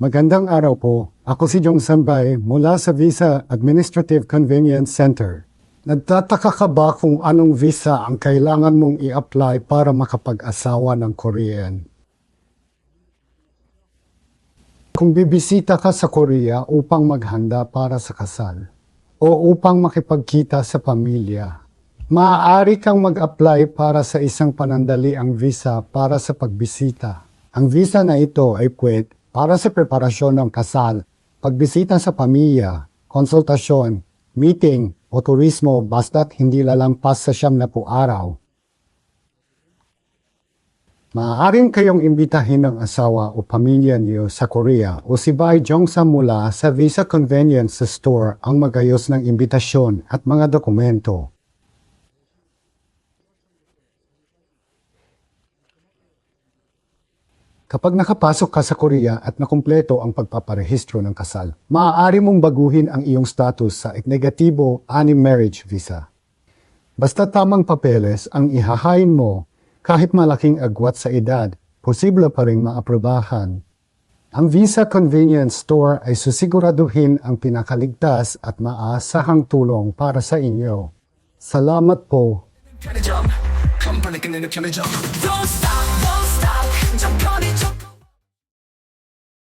Magandang araw po. Ako si Jong Sambay mula sa Visa Administrative Convenience Center. Nagtataka ka ba kung anong visa ang kailangan mong i-apply para makapag-asawa ng Korean? Kung bibisita ka sa Korea upang maghanda para sa kasal o upang makipagkita sa pamilya, maaari kang mag-apply para sa isang panandaliang visa para sa pagbisita. Ang visa na ito ay pwede para sa preparasyon ng kasal, pagbisita sa pamilya, konsultasyon, meeting o turismo basta't hindi lalampas sa siyam na po araw. Maaaring kayong imbitahin ng asawa o pamilya niyo sa Korea o si Bai Jongsa mula sa Visa Convenience Store ang magayos ng imbitasyon at mga dokumento. Kapag nakapasok ka sa Korea at nakumpleto ang pagpaparehistro ng kasal, maaari mong baguhin ang iyong status sa negatibo ani marriage visa. Basta tamang papeles ang ihahain mo, kahit malaking agwat sa edad, posible pa rin maaprobahan. Ang Visa Convenience Store ay susiguraduhin ang pinakaligtas at maaasahang tulong para sa inyo. Salamat po! Don't stop, don't stop.